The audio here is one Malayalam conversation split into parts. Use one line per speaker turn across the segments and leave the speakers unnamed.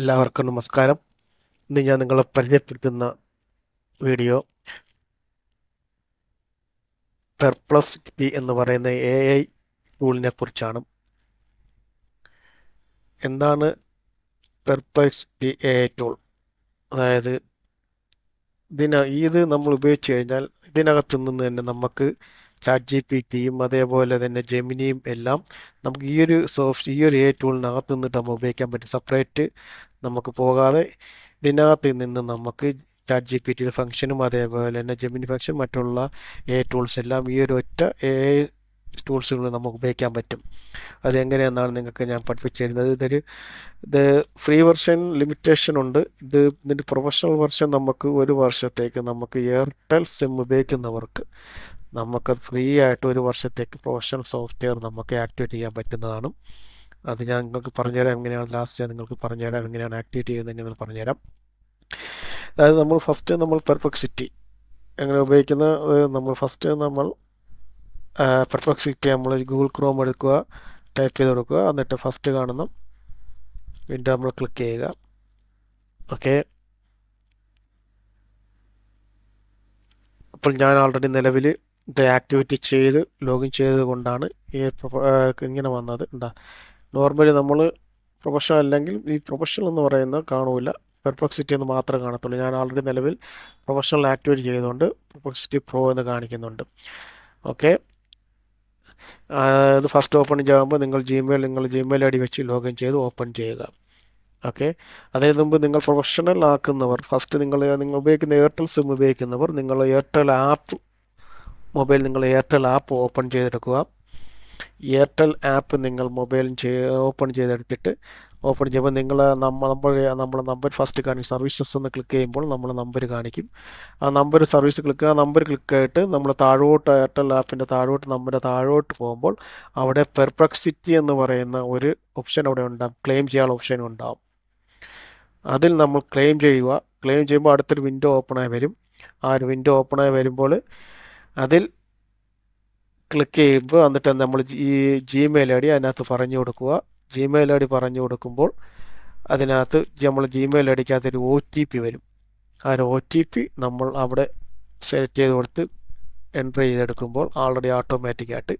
എല്ലാവർക്കും നമസ്കാരം. ഇന്ന് ഞാൻ നിങ്ങളെ പരിചയപ്പെടുത്തുന്ന വീഡിയോ പെർപ്ലക്സിറ്റി എന്ന് പറയുന്ന എ ഐ ടൂളിനെ കുറിച്ചാണ്. എന്താണ് പെർപ്ലക്സിറ്റി എ ഐ ടൂൾ അതായത് ഇതിന ഇത് നമ്മൾ ഉപയോഗിച്ച് കഴിഞ്ഞാൽ ഇതിനകത്തു നിന്ന് തന്നെ നമുക്ക് ചാറ്റ് ജി പി ടിയും അതേപോലെ തന്നെ ജെമിനിയും എല്ലാം നമുക്ക് ഈ ഒരു സോഫ്റ്റ് ഈ ഒരു എ ടൂളിനകത്ത് നിന്നിട്ട് നമുക്ക് ഉപയോഗിക്കാൻ പറ്റും. സെപ്പറേറ്റ് നമുക്ക് പോകാതെ ഇതിനകത്ത് നിന്ന് നമുക്ക് ചാറ്റ് ജി പി ടിയുടെ ഫംഗ്ഷനും അതേപോലെ തന്നെ ജെമിനി ഫംഗ്ഷൻ മറ്റുള്ള എ ടൂൾസ് എല്ലാം ഈ ഒരു ഒറ്റ എ ടൂൾസുകൾ നമുക്ക് ഉപയോഗിക്കാൻ പറ്റും. അതെങ്ങനെയെന്നാണ് നിങ്ങൾക്ക് ഞാൻ പഠിപ്പിച്ചു തരുന്നത് ഇതൊരു ഇത് ഫ്രീ വെർഷൻ ലിമിറ്റേഷൻ ഉണ്ട്. ഇത് ഇതിന്റെ പ്രൊഫഷണൽ വെർഷൻ നമുക്ക് ഒരു വർഷത്തേക്ക് നമുക്ക് എയർടെൽ സിം ഉപയോഗിക്കുന്നവർക്ക് നമുക്ക് ഫ്രീ ആയിട്ട് ഒരു വർഷത്തേക്ക് പ്രൊഫഷണൽ സോഫ്റ്റ്വെയർ നമുക്ക് ആക്ടിവേറ്റ് ചെയ്യാൻ പറ്റുന്നതാണ്. അത് ഞാൻ നിങ്ങൾക്ക് പറഞ്ഞുതരാം എങ്ങനെയാണ് ലാസ്റ്റ് ഞാൻ നിങ്ങൾക്ക് പറഞ്ഞുതരാം എങ്ങനെയാണ് ആക്ടിവേറ്റ് ചെയ്യുന്നത് എങ്ങനെയാണ് പറഞ്ഞുതരാം. അതായത് നമ്മൾ ഫസ്റ്റ് നമ്മൾ പെർഫെക്സിറ്റി എങ്ങനെ ഉപയോഗിക്കുന്ന നമ്മൾ ഫസ്റ്റ് നമ്മൾ പെർഫെക്സിറ്റി നമ്മൾ ഗൂഗിൾ ക്രോം എടുക്കുക ടൈപ്പ് ചെയ്ത് കൊടുക്കുക. എന്നിട്ട് ഫസ്റ്റ് കാണുന്ന വിൻഡോ നമ്മൾ ക്ലിക്ക് ചെയ്യുക. ഓക്കെ അപ്പോൾ ഞാൻ ഓൾറെഡി നിലവിൽ ഇത് ആക്ടിവിറ്റി ചെയ്ത് ലോഗിൻ ചെയ്തത് കൊണ്ടാണ് ഈ ഇങ്ങനെ വന്നത്. ഉണ്ടാ നോർമലി നമ്മൾ പ്രൊഫഷണൽ അല്ലെങ്കിൽ ഈ പ്രൊഫഷണൽ എന്ന് പറയുന്നത് കാണൂല. പെർപ്ലക്സിറ്റി എന്ന് മാത്രമേ കാണത്തുള്ളൂ. ഞാൻ ആൾറെഡി നിലവിൽ പ്രൊഫഷണൽ ആക്ടിവേറ്റ് ചെയ്തുകൊണ്ട് പെർപ്ലക്സിറ്റി പ്രോ എന്ന് കാണിക്കുന്നുണ്ട്. ഓക്കെ ഇത് ഫസ്റ്റ് ഓപ്പൺ ചെയ്യുമ്പോൾ നിങ്ങൾ ജിമെയിൽ നിങ്ങൾ ജിമെയിൽ ഐ ഡി വെച്ച് ലോഗിൻ ചെയ്ത് ഓപ്പൺ ചെയ്യുക. ഓക്കെ അതിന് മുമ്പ് നിങ്ങൾ പ്രൊഫഷണൽ ആക്കുന്നവർ ഫസ്റ്റ് നിങ്ങൾ നിങ്ങൾ ഉപയോഗിക്കുന്ന എയർടെൽ സിം ഉപയോഗിക്കുന്നവർ നിങ്ങൾ എയർടെൽ ആപ്പ് മൊബൈൽ നിങ്ങൾ എയർടെൽ ആപ്പ് ഓപ്പൺ ചെയ്തെടുക്കുക. എയർടെൽ ആപ്പ് നിങ്ങൾ മൊബൈലിൽ ഓപ്പൺ ചെയ്തെടുത്തിട്ട് ഓപ്പൺ ചെയ്യുമ്പോൾ നിങ്ങൾ നമ്മൾ നമ്മളെ നമ്പർ ഫസ്റ്റ് കാണിക്കും. സർവീസസ് എന്ന് ക്ലിക്ക് ചെയ്യുമ്പോൾ നമ്മൾ നമ്പർ കാണിക്കും. ആ നമ്പർ സർവീസ് ക്ലിക്ക് ആ നമ്പർ ക്ലിക്ക് ആയിട്ട് നമ്മൾ താഴോട്ട് എയർടെൽ ആപ്പിന്റെ താഴോട്ട് നമ്മുടെ താഴോട്ട് പോകുമ്പോൾ അവിടെ പെർപ്ലക്സിറ്റി എന്ന് പറയുന്ന ഒരു ഓപ്ഷൻ അവിടെ ഉണ്ടാകും ക്ലെയിം ചെയ്യാനുള്ള ഓപ്ഷൻ ഉണ്ടാകും അതിൽ നമ്മൾ ക്ലെയിം ചെയ്യുക. ക്ലെയിം ചെയ്യുമ്പോൾ അടുത്തൊരു വിൻഡോ ഓപ്പണായി വരും. ആ ഒരു വിൻഡോ ഓപ്പണായി വരുമ്പോൾ അതിൽ ക്ലിക്ക് ചെയ്യുമ്പോൾ എന്നിട്ട് നമ്മൾ ഈ ജിമെയിൽ ഐ ഡി അതിനകത്ത് പറഞ്ഞു കൊടുക്കുക. ജിമെയിൽ ഐ ഡി പറഞ്ഞു കൊടുക്കുമ്പോൾ അതിനകത്ത് നമ്മൾ ജിമെയിൽ ഐ ഡിക്കകത്ത് ഒരു ഒ ടി പി വരും. ആ ഒരു ഒ ടി പി നമ്മൾ അവിടെ സെലക്ട് ചെയ്ത് കൊടുത്ത് എന്റർ ചെയ്തെടുക്കുമ്പോൾ ഓൾറെഡി ഓട്ടോമാറ്റിക്കായിട്ട്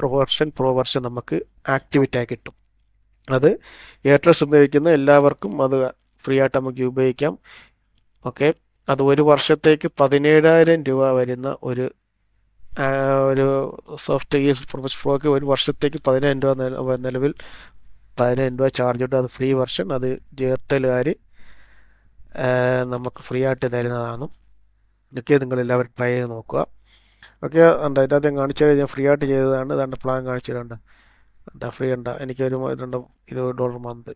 പ്രൊവർഷൻ പ്രൊവർഷൻ നമുക്ക് ആക്ടിവേറ്റ് ആയി കിട്ടും. അത് എയർട്രസ് ഉപയോഗിക്കുന്ന എല്ലാവർക്കും അത് ഫ്രീ ആയിട്ട് നമുക്ക് ഉപയോഗിക്കാം. ഓക്കെ അത് ഒരു വർഷത്തേക്ക് പതിനേഴായിരം രൂപ വരുന്ന ഒരു ഒരു സോഫ്റ്റ്വെയർ ഈ ഫ്ലോക്ക് ഒരു വർഷത്തേക്ക് പതിനായിരം രൂപ നിലവിൽ പതിനായിരം രൂപ ചാർജ് ഉണ്ട്. അത് ഫ്രീ വെർഷൻ അത് എയർടെലുകാർ നമുക്ക് ഫ്രീ ആയിട്ട് തരുന്നതാണ്. ഇതൊക്കെ നിങ്ങൾ എല്ലാവരും ട്രൈ ചെയ്ത് നോക്കുക. ഓക്കെ ഉണ്ട് അതിന്റെ ആദ്യം കാണിച്ചു ഞാൻ ഫ്രീ ആയിട്ട് ചെയ്തതാണ്. ഇതാണ്ട് പ്ലാൻ കാണിച്ചിട്ടുണ്ട് എന്താ ഫ്രീ എനിക്ക് എനിക്കൊരു രണ്ട് ഇരുപത് ഡോളർ മന്ത്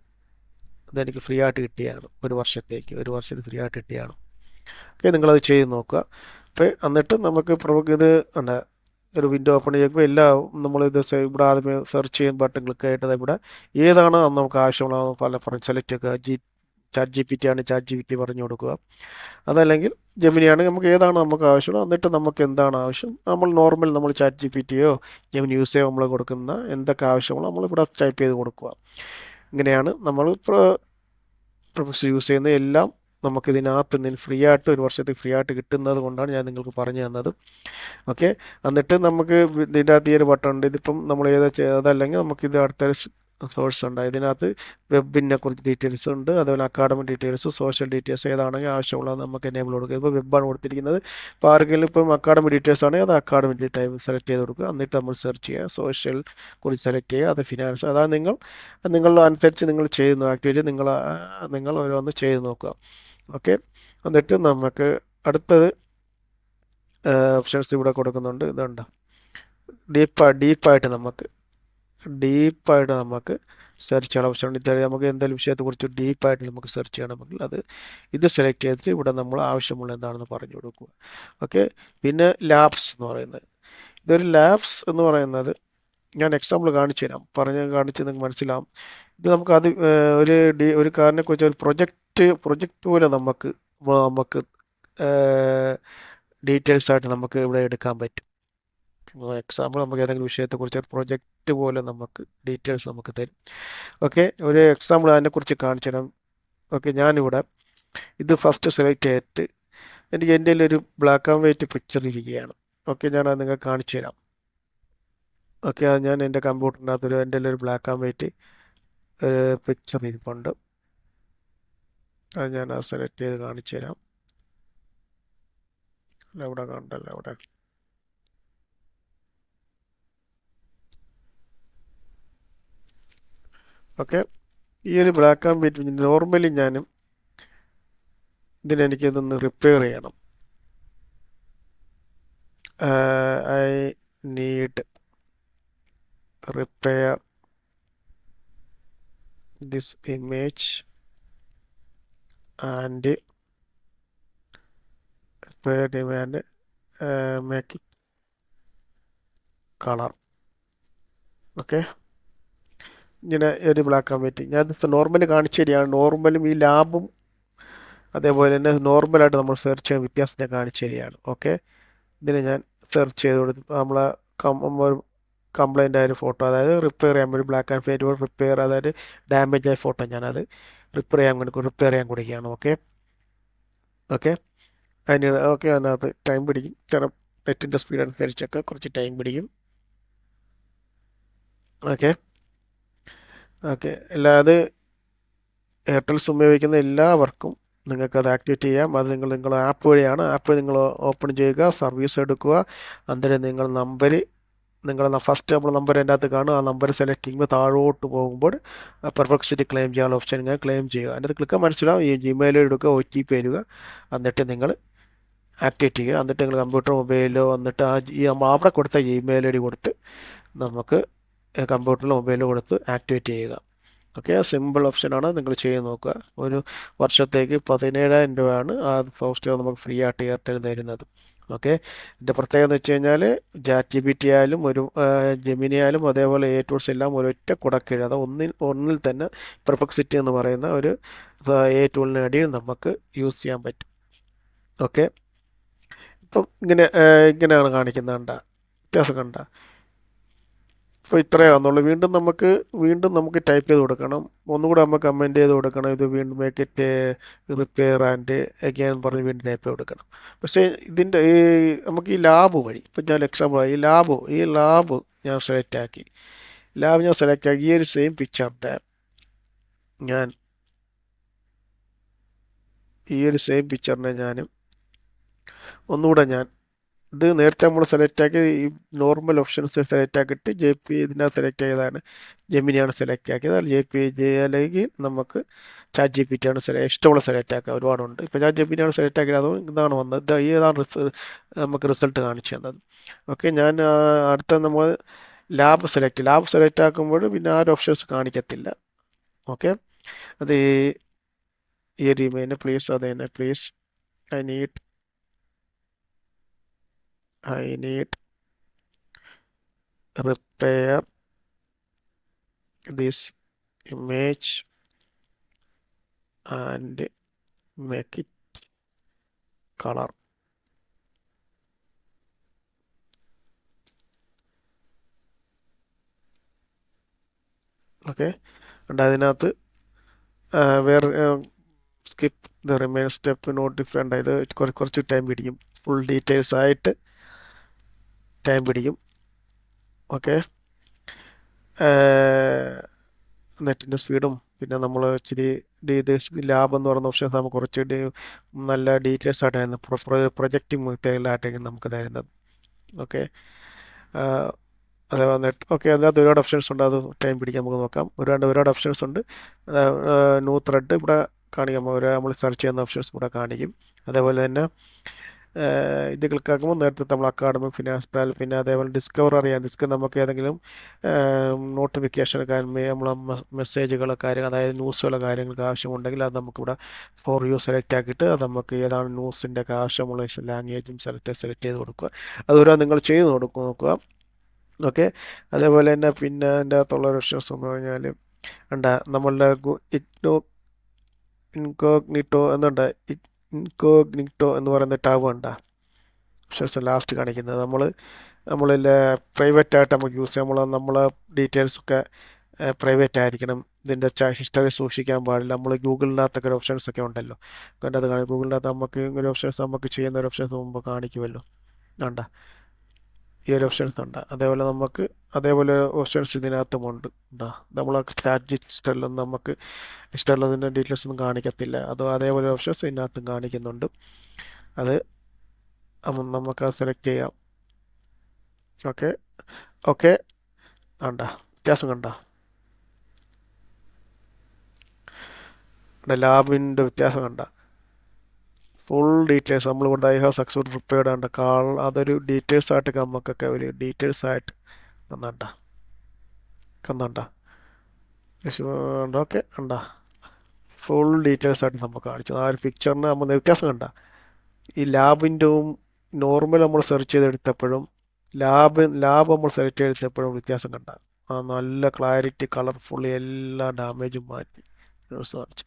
അതെനിക്ക് ഫ്രീ ആയിട്ട് കിട്ടിയാണ്. ഒരു വർഷത്തേക്ക്. ഒരു വർഷത്തിൽ ഫ്രീ ആയിട്ട് കിട്ടിയാണ്. ഓക്കെ നിങ്ങളത് ചെയ്ത് നോക്കുക. അപ്പോൾ എന്നിട്ട് നമുക്ക് ഇത് ഉണ്ട്. ഒരു വിൻഡോ ഓപ്പൺ ചെയ്യുമ്പോൾ എല്ലാം നമ്മളിത് ഇവിടെ ആദ്യമേ സെർച്ച് ചെയ്യാൻ ബട്ടൺ ക്ലിക്ക് ആയിട്ട് ഇവിടെ ഏതാണ് നമുക്ക് ആവശ്യമുള്ള പല പറഞ്ഞ് സെലക്ട് ചെയ്യുക G chat G P T ആണ് ചാറ്റ് ജി പി ടി പറഞ്ഞു കൊടുക്കുക. അതല്ലെങ്കിൽ ജെമിനിയാണ് നമുക്ക് ഏതാണ് നമുക്ക് ആവശ്യമുള്ളത് എന്നിട്ട് നമുക്ക് എന്താണ് ആവശ്യം നമ്മൾ നോർമൽ നമ്മൾ ചാറ്റ് ജി പി ടിയോ ജെമിനി യൂസ് നമ്മൾ കൊടുക്കുന്ന എന്തൊക്കെ ആവശ്യമുള്ളോ നമ്മൾ ഇവിടെ ടൈപ്പ് ചെയ്ത് കൊടുക്കുക. ഇങ്ങനെയാണ് നമ്മൾ യൂസ് ചെയ്യുന്ന എല്ലാം നമുക്ക് ഇതിനകത്ത് നിന്ന് ഫ്രീ ആയിട്ട് ഒരു വർഷത്തിൽ ഫ്രീ ആയിട്ട് കിട്ടുന്നത് കൊണ്ടാണ് ഞാൻ നിങ്ങൾക്ക് പറഞ്ഞു തന്നത്. ഓക്കെ എന്നിട്ട് നമുക്ക് ഇതിന്റെ അകത്ത് ഈ ഒരു ബട്ടൺ ഉണ്ട്. ഇതിപ്പം നമ്മൾ ഏതാ അതല്ലെങ്കിൽ നമുക്കിത് അടുത്തൊരു സോഴ്സ് ഉണ്ട്. ഇതിനകത്ത് വെബിനെ കുറിച്ച് ഡീറ്റെയിൽസ് ഉണ്ട്. അതുപോലെ അക്കാഡമിക് ഡീറ്റെയിൽസ് സോഷ്യൽ ഡീറ്റെയിൽസ് ഏതാണെങ്കിൽ ആവശ്യമുള്ളത് നമുക്ക് എനേബിൾ കൊടുക്കുക ഇപ്പോൾ വെബാണ് കൊടുത്തിരിക്കുന്നത്. ഇപ്പോൾ ആർക്കെങ്കിലും ഇപ്പം അക്കാഡമിക് ഡീറ്റെയിൽസ് ആണെങ്കിൽ അത് അക്കാഡമിക് ഡീറ്റെയിൽ സെലക്ട് ചെയ്ത് കൊടുക്കുക. എന്നിട്ട് നമ്മൾ സെർച്ച് ചെയ്യുക. സോഷ്യൽ കുറിച്ച് സെലക്ട് ചെയ്യുക. അത് ഫിനാൻസ് അതാണ് നിങ്ങൾ നിങ്ങൾ അനുസരിച്ച് നിങ്ങൾ ചെയ്ത് ആക്ടിവിറ്റി നിങ്ങൾ നിങ്ങൾ ഓരോന്ന് ചെയ്ത് നോക്കുക. ഓക്കെ? എന്നിട്ട് നമുക്ക് അടുത്തത് ഓപ്ഷൻസ് ഇവിടെ കൊടുക്കുന്നുണ്ട്. ഇതുണ്ട് ഡീപ്പ് ഡീപ്പായിട്ട് നമുക്ക് ഡീപ്പായിട്ട് നമുക്ക് സെർച്ച് ചെയ്യണം. ഓപ്ഷൻ ഇത് നമുക്ക് എന്തെങ്കിലും വിഷയത്തെക്കുറിച്ച് ഡീപ്പായിട്ട് നമുക്ക് സെർച്ച് ചെയ്യണമെങ്കിൽ അത് ഇത് സെലക്ട് ചെയ്തിട്ട് ഇവിടെ നമ്മൾ ആവശ്യമുള്ള എന്താണെന്ന് പറഞ്ഞു കൊടുക്കുക. ഓക്കെ? പിന്നെ ലാബ്സ് എന്ന് പറയുന്നത്. ഇതൊരു ലാബ്സ് എന്ന് പറയുന്നത് ഞാൻ എക്സാമ്പിൾ കാണിച്ചു തരാം പറഞ്ഞ് കാണിച്ച് നിങ്ങൾക്ക് മനസ്സിലാവും. ഇത് നമുക്ക് അത് ഒരു ഡി ഒരു കാറിനെ കുറിച്ച് ഒരു പ്രൊജക്റ്റ് പ്രൊജക്റ്റ് പ്രൊജക്റ്റ് പോലെ നമുക്ക് നമുക്ക് ഡീറ്റെയിൽസ് ആയിട്ട് നമുക്ക് ഇവിടെ എടുക്കാൻ പറ്റും. എക്സാമ്പിൾ നമുക്ക് ഏതെങ്കിലും വിഷയത്തെക്കുറിച്ച് ഒരു പ്രൊജക്റ്റ് പോലെ നമുക്ക് ഡീറ്റെയിൽസ് നമുക്ക് തരും. ഓക്കെ ഒരു എക്സാമ്പിൾ അതിനെക്കുറിച്ച് കാണിച്ചു തരാം ഓക്കെ ഞാനിവിടെ ഇത് ഫസ്റ്റ് സെലക്ട് ചെയ്തിട്ട് എനിക്ക് എന്റെ ഒരു ബ്ലാക്ക് ആൻഡ് വൈറ്റ് പിക്ചർ ഇരിക്കുകയാണ്. ഓക്കെ ഞാൻ അത് നിങ്ങൾക്ക് കാണിച്ചു തരാം ഓക്കെ അത് ഞാൻ എന്റെ കമ്പ്യൂട്ടറിനകത്ത് ഒരു എന്റെ ഒരു ബ്ലാക്ക് ആൻഡ് വൈറ്റ് ഒരു പിക്ചർ ഇരിപ്പുണ്ട്. അത് ഞാൻ ആ സെലക്ട് ചെയ്ത് കാണിച്ചു തരാം. അല്ല ഇവിടെ കണ്ടല്ലോ അവിടെ ഓക്കെ ഈ ഒരു ബ്ലാക്ക് ആൻഡ് വൈറ്റ് നോർമലി ഞാനും ഇതിനെനിക്ക് ഇതൊന്ന് റിപ്പയർ ചെയ്യണം. I need repair this image. Uh, make it color. Okay ഇങ്ങനെ ഒരു ബ്ലാക്ക് ആൻഡ് വൈറ്റ് ഞാൻ നോർമലി കാണിച്ചു തരികയാണ്. നോർമലും ഈ ലാബും അതേപോലെ തന്നെ നോർമലായിട്ട് നമ്മൾ സെർച്ച് ചെയ്യാൻ വ്യത്യാസം ഞാൻ കാണിച്ചു തരികയാണ്. ഓക്കെ ഇതിനെ ഞാൻ സെർച്ച് ചെയ്ത് കൊടുത്ത് നമ്മളെ ഒരു കംപ്ലൈന്റ് ആയ ഒരു ഫോട്ടോ അതായത് റിപ്പയർ ചെയ്യാൻ വേണ്ടി ബ്ലാക്ക് ആൻഡ് വൈറ്റ് റിപ്പയർ അതായത് ഡാമേജ് ആയ ഫോട്ടോ ഞാനത് റിപ്പയർ ചെയ്യാൻ റിപ്പയർ ചെയ്യാൻ കൊടുക്കുകയാണ് ഓക്കെ ഓക്കെ അതിന് ഓക്കെ അതിനകത്ത് ടൈം പിടിക്കും. കാരണം നെറ്റിന്റെ സ്പീഡ് അനുസരിച്ചൊക്കെ കുറച്ച് ടൈം പിടിക്കും. ഓക്കെ ഓക്കെ അല്ലാതെ എയർടെൽ ഉപയോഗിക്കുന്ന എല്ലാവർക്കും നിങ്ങൾക്ക് അത് ആക്ടിവേറ്റ് ചെയ്യാം. അത് നിങ്ങൾ നിങ്ങളുടെ ആപ്പ് വഴിയാണ്. ആപ്പ് നിങ്ങൾ ഓപ്പൺ ചെയ്യുക സർവീസ് എടുക്കുക. അന്നേരം നിങ്ങൾ നമ്പർ നിങ്ങൾ ഫസ്റ്റ് നമ്മൾ നമ്പർ അതിന്റെ അകത്ത് കാണും ആ നമ്പർ സെലക്ട് ചെയ്യുമ്പോൾ താഴോട്ട് പോകുമ്പോൾ പെർഫെക്സിറ്റി ക്ലെയിം ചെയ്യാനുള്ള ഓപ്ഷൻ ഇങ്ങനെ ക്ലെയിം ചെയ്യുക. അതിനകത്ത് ക്ലിക്ക് മനസ്സിലാവും. ഈ ജിമെയിൽ എടുക്കുക ഒ ടി പി വരിക. എന്നിട്ട് നിങ്ങൾ ആക്ടിവേറ്റ് ചെയ്യുക. എന്നിട്ട് നിങ്ങൾ കമ്പ്യൂട്ടർ മൊബൈലോ വന്നിട്ട് ആ ഈ അവിടെ കൊടുത്ത ഇമെയിൽ ഐ ഡി കൊടുത്ത് നമുക്ക് കമ്പ്യൂട്ടറിലോ മൊബൈലിലോ കൊടുത്ത് ആക്ടിവേറ്റ് ചെയ്യുക. ഓക്കെ സിമ്പിൾ ഓപ്ഷനാണ് നിങ്ങൾ ചെയ്ത് നോക്കുക. ഒരു വർഷത്തേക്ക് പതിനേഴായിരം രൂപയാണ് ആ സോഫ്റ്റ്വെയർ നമുക്ക് ഫ്രീ ആയിട്ട് എയർടെൽ തരുന്നത്. ഓക്കെ? ഇതിന്റെ പ്രത്യേകത എന്ന് വെച്ച് കഴിഞ്ഞാൽ ജാറ്റ് ബി ടി ആയാലും ഒരു ജെമിനി ആയാലും അതേപോലെ എ ടൂൾസ് എല്ലാം ഒരൊറ്റ കുടക്കീഴ് അത് ഒന്നിൽ ഒന്നിൽ തന്നെ പെർഫെക്സിറ്റി എന്ന് പറയുന്ന ഒരു എ ടൂളിന് അടിയിൽ നമുക്ക് യൂസ് ചെയ്യാൻ പറ്റും. ഓക്കെ? ഇപ്പം ഇങ്ങനെ ഇങ്ങനെയാണ് കാണിക്കുന്നത് കണ്ട വ്യത്യാസം കണ്ട. ഇപ്പോൾ ഇത്രയേ വന്നുള്ളൂ വീണ്ടും നമുക്ക് വീണ്ടും നമുക്ക് ടൈപ്പ് ചെയ്ത് കൊടുക്കണം. ഒന്നുകൂടെ നമ്മൾ കമന്റ് ചെയ്ത് കൊടുക്കണം. ഇത് വീണ്ടും make it repair and again പറഞ്ഞ് വീണ്ടും ടൈപ്പ് കൊടുക്കണം. പക്ഷേ ഇതിന്റെ ഈ നമുക്ക് ഈ ലാബ് വഴി ഇപ്പം ഞാൻ എക്സാമ്പിൾ ഈ ലാബ് ഈ ലാബ് ഞാൻ സെലക്ട് ആക്കി. ലാബ് ഞാൻ സെലക്ട് ആക്കി. ഈ ഒരു സെയിം പിക്ചറിന്റെ ഞാൻ ഈ ഒരു സെയിം പിക്ചറിനെ ഞാനും ഒന്നുകൂടെ ഞാൻ ഇത് നേരത്തെ നമ്മൾ സെലക്ട് ആക്കി ഈ നോർമൽ ഓപ്ഷൻസ് സെലക്ട് ആക്കിയിട്ട് ജെ പി ഇതിനകത്ത് സെലക്ട് ചെയ്തതാണ് ജെമിനിയാണ് സെലക്ട് ആക്കിയത്. അതിൽ ജെ പി ജെ അല്ലെങ്കിൽ നമുക്ക് ചാറ്റ് ജി പി ടി ആണ് സെലക്ട് ഇഷ്ടമുള്ള സെലക്ട് ആക്കുക. ഒരുപാടുണ്ട്. ഇപ്പോൾ ഞാൻ ജെമിനിയാണ് സെലക്ട് ആക്കിയത്. അതും ഇതാണ് വന്നത്. ഇതാണ് നമുക്ക് റിസൾട്ട് കാണിച്ചു തന്നത്. ഓക്കെ ഞാൻ അടുത്ത നമ്മൾ ലാബ് സെലക്ട് ലാബ് സെലക്ട് ആക്കുമ്പോൾ പിന്നെ ആ ഒരു ഓപ്ഷൻസ് കാണിക്കത്തില്ല. ഓക്കെ അത് ഈ ഇമെയിന് പ്ലീസ് അത് തന്നെ please I need I need repair this image and make it colour okay ഉണ്ട് അതിനകത്ത് വേറെ skip the remain step notify ഉണ്ട് ഇത് കുറച്ച് ടൈം പിടിക്കും. ഫുൾ ഡീറ്റെയിൽസ് ആയിട്ട് ടൈം പിടിക്കും. ഓക്കെ നെറ്റിന്റെ സ്പീഡും പിന്നെ നമ്മൾ ഇച്ചിരി ലാബ് എന്ന് പറയുന്ന ഓപ്ഷൻസ് നമുക്ക് കുറച്ച് നല്ല ഡീറ്റെയിൽസ് ആയിട്ടായിരുന്നു. പ്രൊജക്റ്റ് ഡീറ്റെയിലായിട്ടായിരിക്കും നമുക്ക് തരുന്നത്. ഓക്കെ അതേപോലെ വന്നിട്ട് ഓക്കെ അതിനകത്ത് ഒരുപാട് ഓപ്ഷൻസ് ഉണ്ട്. അത് ടൈം പിടിക്കാൻ നമുക്ക് നോക്കാം. ഒരുപാട് ഒരുപാട് ഓപ്ഷൻസ് ഉണ്ട്. ന്യൂ ത്രെഡ് ഇവിടെ കാണിക്കാം. ഒരു നമ്മൾ സെർച്ച് ചെയ്യുന്ന ഓപ്ഷൻസ് ഇവിടെ കാണിക്കും. അതേപോലെ തന്നെ ഇത് ക്ലിക്കാക്കുമ്പോൾ നേരത്തെ നമ്മൾ അക്കാഡമിക് ഫിനാൻസ് പ്ലാൻ പിന്നെ അതേപോലെ ഡിസ്കവർ അറിയാം. ഡിസ്കവർ നമുക്ക് ഏതെങ്കിലും നോട്ടിഫിക്കേഷൻ നമ്മൾ മെസ്സേജുകൾ കാര്യങ്ങൾ അതായത് ന്യൂസുകളോ കാര്യങ്ങൾക്ക് ആവശ്യമുണ്ടെങ്കിൽ അത് നമുക്കിവിടെ ഫോർ യു സെലക്ട് ആക്കിയിട്ട് അത് നമുക്ക് ഏതാണ് ന്യൂസിന്റെ ഒക്കെ ആവശ്യമുള്ള ലാംഗ്വേജും സെലക്ട് സെലക്ട് ചെയ്ത് കൊടുക്കുക. അതുവരെ നിങ്ങൾ ചെയ്ത് കൊടുക്കുക നോക്കുക. ഓക്കെ? അതേപോലെ തന്നെ പിന്നെ അതിന്റെ അകത്തുള്ള ഓപ്ഷൻസ് എന്ന് പറഞ്ഞാൽ ഉണ്ട് നമ്മളുടെ ഇഗ്നോ ഇൻകോഗ്നിറ്റോ എന്നുണ്ട് ഇൻകോഗ്നിറ്റോ എന്ന് പറയുന്ന ടാബ് ഉണ്ട് ഓപ്ഷൻസ് ലാസ്റ്റ് കാണിക്കുന്നത്. നമ്മൾ നമ്മളിൽ പ്രൈവറ്റ് ആയിട്ട് നമുക്ക് യൂസ് ചെയ്യാം. നമ്മൾ നമ്മളെ ഡീറ്റെയിൽസൊക്കെ പ്രൈവറ്റ് ആയിരിക്കണം. ഇതിന്റെ ഹിസ്റ്ററി സൂക്ഷിക്കാൻ പാടില്ല. നമ്മൾ ഗൂഗിളിനകത്തൊക്കെ ഒരു ഓപ്ഷൻസ് ഒക്കെ ഉണ്ടല്ലോ. കണ്ടത് കാണും. ഗൂഗിളിനകത്ത് നമുക്ക് ഒരു ഓപ്ഷൻസ് നമുക്ക് ചെയ്യുന്ന ഒരു ഓപ്ഷൻസ് മുമ്പ് കാണിക്കുമല്ലോ. വേണ്ട ഈ ഒരു ഓപ്ഷൻസ് ഉണ്ട്. അതേപോലെ നമുക്ക് അതേപോലെ ഓപ്ഷൻസ് ഇതിനകത്തുമുണ്ട് ഉണ്ടാ. നമ്മൾ സ്റ്റാറ്റ് ഹിസ്റ്ററിലൊന്നും നമുക്ക് ഹിസ്റ്ററിലൊന്നും ഡീറ്റെയിൽസ് ഒന്നും കാണിക്കത്തില്ല. അത് അതേപോലെ ഓപ്ഷൻസ് ഇതിനകത്തും കാണിക്കുന്നുണ്ട്. അത് നമുക്ക് അത് സെലക്ട് ചെയ്യാം. ഓക്കെ ഓക്കെ കണ്ട വ്യത്യാസം കണ്ട. ലാബിന്റെ വ്യത്യാസം കണ്ട. ഫുൾ ഡീറ്റെയിൽസ് നമ്മൾ ഇവിടെ ഐ ഹാവ് സക്സസ്ഫുൾ പ്രിപ്പയർഡ് ആണ് കാൾ അതൊരു ഡീറ്റെയിൽസ് ആയിട്ട് നമുക്കൊക്കെ ഒരു ഡീറ്റെയിൽസ് ആയിട്ട് കന്നണ്ട കന്നണ്ട ഓക്കെ കണ്ട. ഫുൾ ഡീറ്റെയിൽസ് ആയിട്ട് നമുക്ക് കാണിച്ചു. ആ ഒരു പിക്ചറിന് നമ്മൾ വ്യത്യാസം കണ്ട. ഈ ലാബിന്റെയും നോർമൽ നമ്മൾ സെർച്ച് ചെയ്തെടുത്തപ്പോഴും ലാബ് ലാബ് നമ്മൾ സെലക്ട് ചെയ്തെടുത്തപ്പോഴും വ്യത്യാസം കണ്ട. ആ നല്ല ക്ലാരിറ്റി കളർഫുൾ എല്ലാ ഡാമേജും മാറ്റി. കാണിച്ചു.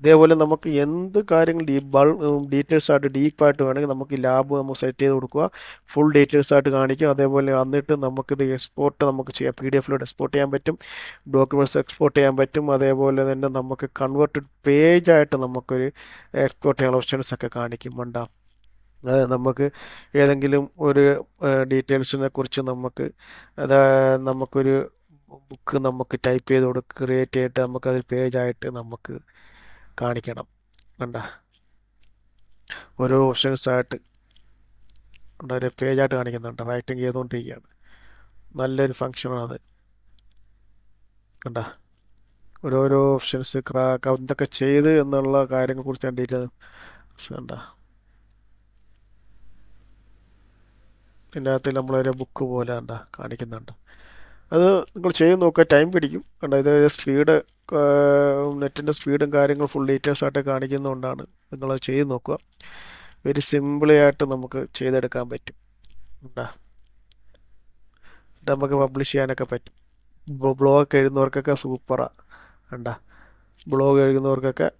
ഇതേപോലെ നമുക്ക് എന്ത് കാര്യങ്ങൾ ഈ ബൾ ഡീറ്റെയിൽസ് ആയിട്ട് ഡീപ്പായിട്ട് വേണമെങ്കിൽ നമുക്ക് ലാബ് നമുക്ക് സെറ്റ് ചെയ്ത് കൊടുക്കുക. ഫുൾ ഡീറ്റെയിൽസ് ആയിട്ട് കാണിക്കും അതേപോലെ വന്നിട്ട് നമുക്കിത് എക്സ്പോർട്ട് നമുക്ക് ചെയ്യാം. പി ഡി എഫിലോട്ട് എക്സ്പോർട്ട് ചെയ്യാൻ പറ്റും. ഡോക്യുമെന്റ്സ് എക്സ്പോർട്ട് ചെയ്യാൻ പറ്റും. അതേപോലെ തന്നെ നമുക്ക് കൺവേർട്ടഡ് പേജായിട്ട് നമുക്കൊരു എക്സ്പോർട്ട് ചെയ്യാനുള്ള ഓപ്ഷൻസ് ഒക്കെ കാണിക്കും വേണ്ട നമുക്ക് ഏതെങ്കിലും ഒരു ഡീറ്റെയിൽസിനെ കുറിച്ച് നമുക്ക് അത് നമുക്കൊരു ബുക്ക് നമുക്ക് ടൈപ്പ് ചെയ്ത് കൊടുക്കുക ക്രിയേറ്റ് ചെയ്തിട്ട് നമുക്കത് പേജായിട്ട് നമുക്ക് കാണിക്കണം. കണ്ട? ഓരോ ഓപ്ഷൻസായിട്ട് ഒരു പേജായിട്ട് കാണിക്കുന്നുണ്ട്. റൈറ്റിംഗ് ചെയ്തുകൊണ്ടിരിക്കുകയാണ്. നല്ലൊരു ഫങ്ഷനാണത് കണ്ട? ഓരോരോ ഓപ്ഷൻസ് ക്രാക്ക് എന്തൊക്കെ ചെയ്ത് എന്നുള്ള കാര്യങ്ങളെ കുറിച്ച് ഞാൻ ഡീറ്റെയിൽസ് കണ്ട? ഇതിന്റെ അകത്ത് നമ്മളൊരു ബുക്ക് പോലെ കണ്ട കാണിക്കുന്നുണ്ട്. അത് നിങ്ങൾ ചെയ്ത് നോക്കുക. ടൈം പിടിക്കും. കണ്ട? ഇത് സ്പീഡ് നെറ്റിന്റെ സ്പീഡും കാര്യങ്ങളും ഫുൾ ഡീറ്റെയിൽസ് ആയിട്ട് കാണിക്കുന്നതുകൊണ്ടാണ് നിങ്ങൾ ചെയ്ത് നോക്കുക. വെരി സിമ്പിളി ആയിട്ട് നമുക്ക് ചെയ്തെടുക്കാൻ പറ്റും. ഉണ്ടാ നമുക്ക് പബ്ലിഷ് ചെയ്യാനൊക്കെ പറ്റും. ബ്ലോഗ് എഴുതുന്നവർക്കൊക്കെ സൂപ്പറാണ് ഉണ്ടാ ബ്ലോഗ് എഴുതുന്നവർക്കൊക്കെ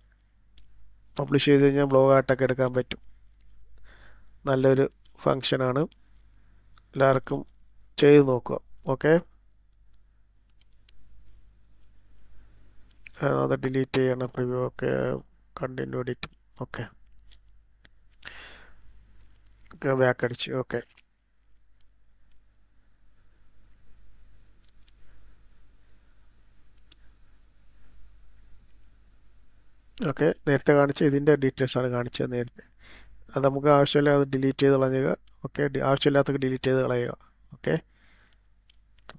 പബ്ലിഷ് ചെയ്ത് കഴിഞ്ഞാൽ ബ്ലോഗായിട്ടൊക്കെ എടുക്കാൻ പറ്റും. നല്ലൊരു ഫങ്ഷനാണ് എല്ലാവർക്കും ചെയ്ത് നോക്കുക. ഓക്കെ അത് ഡിലീറ്റ് ചെയ്യണം പ്രിവ്യൂ ഒക്കെ കണ്ടിന്യൂ എഡിറ്റ് ഓക്കെ ബാക്ക് അടിച്ച് ഓക്കെ ഓക്കെ നേരത്തെ കാണിച്ച ഇതിന്റെ ഡീറ്റെയിൽസ് ആണ് കാണിച്ചത് നേരത്തെ. അത് നമുക്ക് ആവശ്യമില്ല അത് ഡിലീറ്റ് ചെയ്ത് കളഞ്ഞുക ഓക്കെ ആവശ്യമില്ലാത്തൊക്കെ ഡിലീറ്റ് ചെയ്ത് കളയുക ഓക്കെ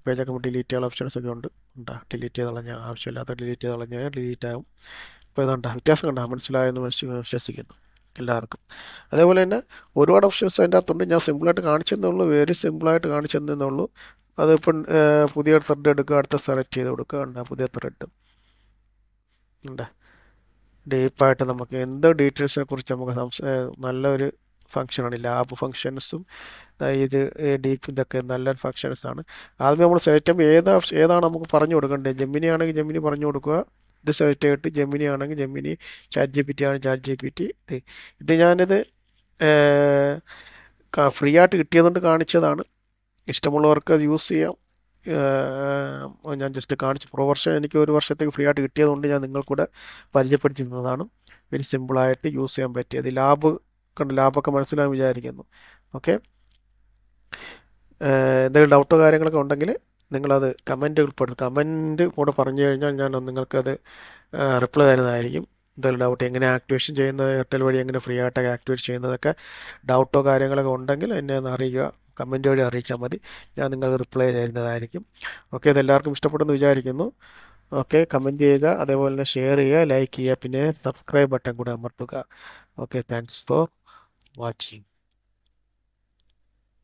പേജൊക്കെ ഡിലീറ്റ് ചെയ്യാനുള്ള ഓപ്ഷൻസ് ഒക്കെ ഉണ്ട്. ഉണ്ടാ. ഡിലീറ്റ് ചെയ്ത് കളഞ്ഞ ആവശ്യമില്ലാത്ത ഡിലീറ്റ് ചെയ്ത് കളഞ്ഞാൽ ഡിലീറ്റ് ആകും അപ്പോൾ ഇതുണ്ടാ. വ്യത്യാസം കണ്ടാ മനസ്സിലായെന്ന് വിശ്വസിക്കുന്നു എല്ലാവർക്കും. അതേപോലെ തന്നെ ഒരുപാട് ഓപ്ഷൻസ് അതിന്റെ അകത്തുണ്ട്. ഞാൻ സിമ്പിളായിട്ട് കാണിച്ചെന്നുള്ളൂ വെരി സിമ്പിളായിട്ട് കാണിച്ചെന്നുള്ളൂ അതിപ്പം പുതിയ ത്രെഡ് എടുക്കുക അടുത്ത സെലക്ട് ചെയ്ത് കൊടുക്കുക. ഉണ്ട് പുതിയ ത്രെഡ് ഉണ്ട്. ഡീപ്പായിട്ട് നമുക്ക് എന്ത് ഡീറ്റെയിൽസിനെ കുറിച്ച് നമുക്ക് നല്ലൊരു ഫങ്ഷനാണ് ലാബ് ഫങ്ഷൻസും ഇത് ഡീപ്പ് ഇതൊക്കെ നല്ല ഫങ്ഷൻസ് ആണ്. ആദ്യം നമ്മൾ സെലക്ട് ഏതാ ഏതാണ് നമുക്ക് പറഞ്ഞു കൊടുക്കേണ്ടത്? ജെമിനി ആണെങ്കിൽ ജെമിനി പറഞ്ഞു കൊടുക്കുക. ഇത് സെലക്ട് ചെയ്തിട്ട് ജെമിനി ആണെങ്കിൽ Gemini chat G P T ആണ് ചാറ്റ് ജി പി ടി ഇത് ഇത് ഞാനിത് ഫ്രീ ആയിട്ട് കിട്ടിയതുകൊണ്ട് കാണിച്ചതാണ്. ഇഷ്ടമുള്ളവർക്ക് അത് യൂസ് ചെയ്യാം. ഞാൻ ജസ്റ്റ് കാണിച്ചു. പ്രോ വർഷം എനിക്ക് ഒരു വർഷത്തേക്ക് ഫ്രീ ആയിട്ട് കിട്ടിയതുകൊണ്ട് ഞാൻ നിങ്ങൾക്കൂടെ പരിചയപ്പെടുത്തി തന്നതാണ് വെരി സിമ്പിളായിട്ട് യൂസ് ചെയ്യാൻ പറ്റിയത്. ലാബ് കണ്ട് ലാബൊക്കെ മനസ്സിലാകാൻ വിചാരിക്കുന്നു. ഓക്കെ? എന്തെങ്കിലും ഡൗട്ടോ കാര്യങ്ങളൊക്കെ ഉണ്ടെങ്കിൽ നിങ്ങളത് കമന്റ് ഉൾപ്പെടുത്തും കമന്റ് കൂടെ പറഞ്ഞു കഴിഞ്ഞാൽ ഞാൻ നിങ്ങൾക്കത് റിപ്ലൈ തരുന്നതായിരിക്കും. എന്തെങ്കിലും ഡൗട്ട് എങ്ങനെ ആക്ടിവേഷൻ ചെയ്യുന്നത് എയർടെൽ വഴി എങ്ങനെ ഫ്രീ ആയിട്ടൊക്കെ ആക്ടിവേറ്റ് ചെയ്യുന്നതൊക്കെ ഡൗട്ടോ കാര്യങ്ങളൊക്കെ ഉണ്ടെങ്കിൽ എന്നെ ഒന്ന് അറിയിക്കുക. കമന്റ് വഴി അറിയിച്ചാൽ മതി. ഞാൻ നിങ്ങൾക്ക് റിപ്ലൈ തരുന്നതായിരിക്കും. ഓക്കെ? ഇതെല്ലാവർക്കും ഇഷ്ടപ്പെട്ടെന്ന് വിചാരിക്കുന്നു. ഓക്കെ? കമന്റ് ചെയ്യുക അതേപോലെ തന്നെ ഷെയർ ചെയ്യുക ലൈക്ക് ചെയ്യുക പിന്നെ സബ്സ്ക്രൈബ് ബട്ടൺ കൂടെ അമർത്തുക. ഓക്കെ? Thanks for watching